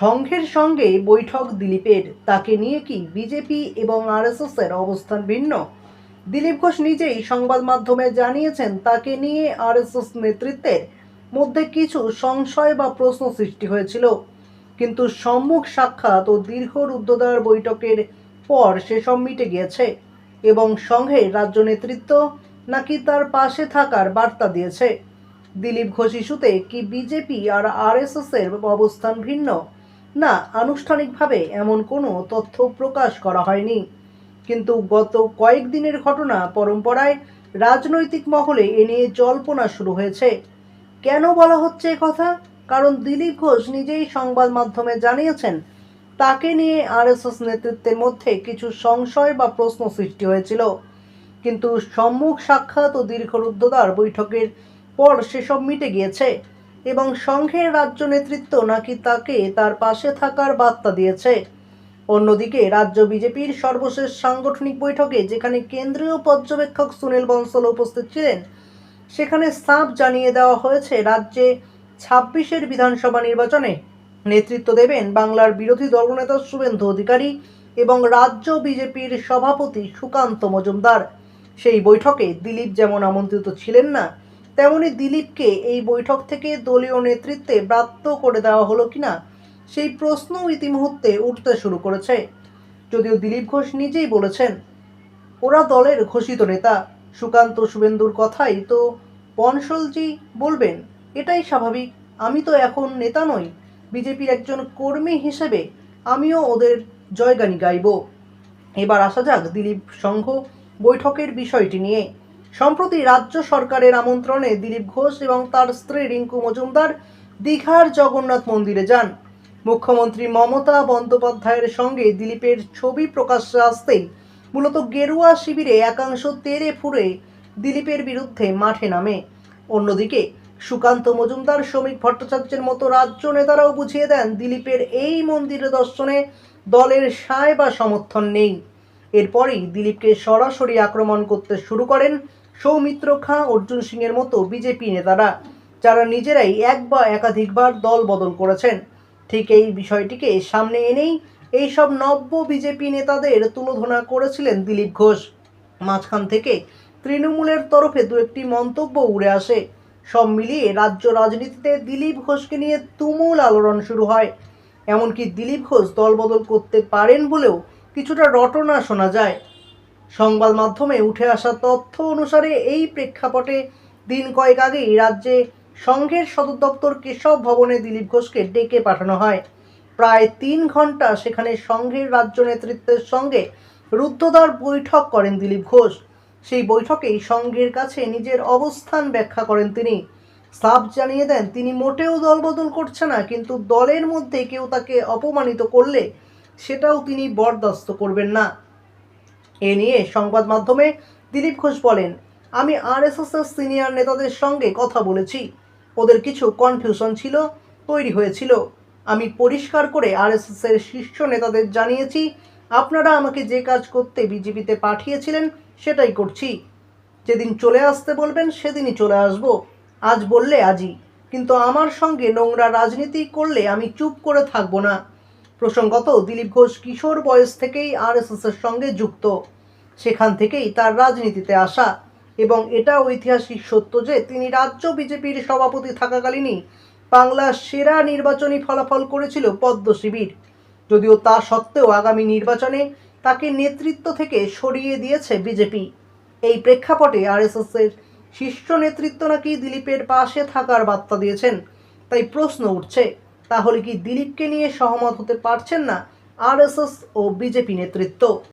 সংঘের সঙ্গে বৈঠক দিলীপের। তাকে নিয়ে কি বিজেপি এবং আরএসএস এর অবস্থান ভিন্ন? দিলীপ ঘোষ নিজেই সংবাদ মাধ্যমে জানিয়েছেন, তাকে নিয়ে আরএসএস নেতৃত্বের মধ্যে কিছু সংশয় বা প্রশ্ন সৃষ্টি হয়েছিল। কিন্তু সম্মুখ সাক্ষাৎ ও দীর্ঘ রুদ্ধদ্বার বৈঠকের পর সেসব মিটে গিয়েছে এবং সংঘের রাজ্য নেতৃত্ব নাকি তার পাশে থাকার বার্তা দিয়েছে। দিলীপ ঘোষ ইস্যুতে কি বিজেপি আর আরএসএস এর অবস্থান ভিন্ন? না, আনুষ্ঠানিকভাবে এমন কোনো তথ্য প্রকাশ করা হয়নি। কিন্তু গত কয়েকদিনের ঘটনা পরম্পরায় রাজনৈতিক মহলে এ নিয়ে জল্পনা শুরু হয়েছে। কেন বলা হচ্ছে কথা? কারণ দিলীপ ঘোষ নিজেই সংবাদ মাধ্যমে জানিয়েছেন, তাকে নিয়ে আরএসএস নেতৃত্বের মধ্যে কিছু সংশয় বা প্রশ্ন সৃষ্টি হয়েছিল। কিন্তু সম্মুখ সাক্ষাৎ ও দীর্ঘ রুদ্ধদ্বার বৈঠকের পর সেসব মিটে গিয়েছে। এবং সংঘের রাজ্য নেতৃত্ব নাকি তাকে তার পাশে থাকার বার্তা দিয়েছে। অন্যদিকে রাজ্য বিজেপির সর্বশেষ সাংগঠনিক বৈঠকে যেখানে কেন্দ্রীয় পর্যবেক্ষক সুনীল বনসল উপস্থিত ছিলেন, সেখানে সাফ জানিয়ে দেওয়া হয়েছে, রাজ্যে ছাব্বিশের বিধানসভা নির্বাচনে নেতৃত্ব দেবেন বাংলার বিরোধী দলনেতা শুভেন্দু অধিকারী এবং রাজ্য বিজেপির সভাপতি সুকান্ত মজুমদার। সেই বৈঠকে দিলীপ যেমন আমন্ত্রিত ছিলেন না তেমনি দিলীপকে এই বৈঠক থেকে দলীয় নেতৃত্বে ব্রাত্য করে দেওয়া হলো কিনা, সেই প্রশ্ন ইতিমুহূর্তে উঠতে শুরু করেছে। যদিও দিলীপ ঘোষ নিজেই বলেছেন, ওরা দলের ঘোষিত নেতা। সুকান্ত শুভেন্দুর কথাই তো বনশলজি বলবেন, এটাই স্বাভাবিক। আমি তো এখন নেতা নই, বিজেপির একজন কর্মী হিসেবে আমিও ওদের জয়গানি গাইব। এবার আসা যাক দিলীপ সংঘ বৈঠকের বিষয়টি নিয়ে। সম্প্রতি রাজ্য সরকারের আমন্ত্রণে দিলীপ ঘোষ এবং তার স্ত্রী রিঙ্কু মজুমদার দীঘার জগন্নাথ মন্দিরে যান। মুখ্যমন্ত্রী মমতা বন্দ্যোপাধ্যায়ের সঙ্গে দিলীপের ছবি প্রকাশ্যে আসতেই মূলত গেরুয়া শিবিরে একাংশ তেরে ফুরে দিলীপের বিরুদ্ধে মাঠে নামে। অন্যদিকে সুকান্ত মজুমদার, শ্রমিক ভট্টাচার্যের মতো রাজ্য নেতারাও বুঝিয়ে দেন, দিলীপের এই মন্দিরে দর্শনে দলের সায় বা সমর্থন নেই। এরপরই দিলীপকে সরাসরি আক্রমণ করতে শুরু করেন সৌমিত্র খাঁ, অর্জুন সিংয়ের মতো বিজেপি নেতারা, যারা নিজেরাই এক বা একাধিকবার দল বদল করেছেন। ঠিক এই বিষয়টিকে সামনে এনেই এইসব নব্য বিজেপি নেতাদের তুলোধনা করেছিলেন দিলীপ ঘোষ। মাঝখান থেকে তৃণমূলের তরফে দু একটি মন্তব্য উড়ে আসে। সব মিলিয়ে রাজ্য রাজনীতিতে দিলীপ ঘোষকে নিয়ে তুমুল আলোড়ন শুরু হয়। এমনকি দিলীপ ঘোষ দলবদল করতে পারেন বলেও কিছুটা রটনা শোনা যায়। সংবাদ মাধ্যমে উঠে আসা তথ্য অনুসারে এই প্রেক্ষাপটে দিন কয়েক আগেই রাজ্যে সংঘের সদর দপ্তর কেশব ভবনে দিলীপ ঘোষকে ডেকে পাঠানো হয়। প্রায় তিন ঘণ্টা সেখানে সংঘের রাজ্য নেতৃত্বের সঙ্গে রুদ্ধদ্বার বৈঠক করেন দিলীপ ঘোষ। সেই বৈঠকেই সংঘের কাছে নিজের অবস্থান ব্যাখ্যা করেন তিনি। সাফ জানিয়ে দেন, তিনি মোটেও দলবদল করছে না, কিন্তু দলের মধ্যে কেউ তাকে অপমানিত করলে সেটাও তিনি বরদাস্ত করবেন না। এ নিয়ে সংবাদ মাধ্যমে দিলীপ ঘোষ বলেন, আমি আরএসএস এর সিনিয়র নেতাদের সঙ্গে কথা বলেছি। ওদের কিছু কনফিউশন ছিল, তৈরি হয়েছিল। আমি পরিষ্কার করে আরএসএস এর শীর্ষ নেতাদের জানিয়েছি, আপনারা আমাকে যে কাজ করতে বিজেপিতে পাঠিয়েছিলেন সেটাই করছি। যেদিন চলে আসতে বলবেন সেদিনই চলে আসব। আজ বললে আজই। কিন্তু আমার সঙ্গে নোংরা রাজনীতি করলে আমি চুপ করে থাকব না। প্রসঙ্গত, দিলীপ ঘোষ কিশোর বয়স থেকেই আরএসএস এর সঙ্গে যুক্ত। সেখান থেকেই তার রাজনীতিতে আসা এবং এটা ঐতিহাসিক সত্য যে, তিনি রাজ্য বিজেপির সভাপতি থাকাকালীনই বাংলার সেরা নির্বাচনী ফলাফল করেছিল পদ্ম শিবির। যদিও তা সত্ত্বেও আগামী নির্বাচনে তাকে নেতৃত্ব থেকে সরিয়ে দিয়েছে বিজেপি। এই প্রেক্ষাপটে আরএসএস এর শীর্ষ নেতৃত্ব নাকি দিলীপের পাশে থাকার বার্তা দিয়েছেন, তাই প্রশ্ন উঠছে। তাহলে কি দিলীপকে নিয়ে সহমত হতে পারছেন না আরএসএস ও বিজেপি নেতৃত্ব?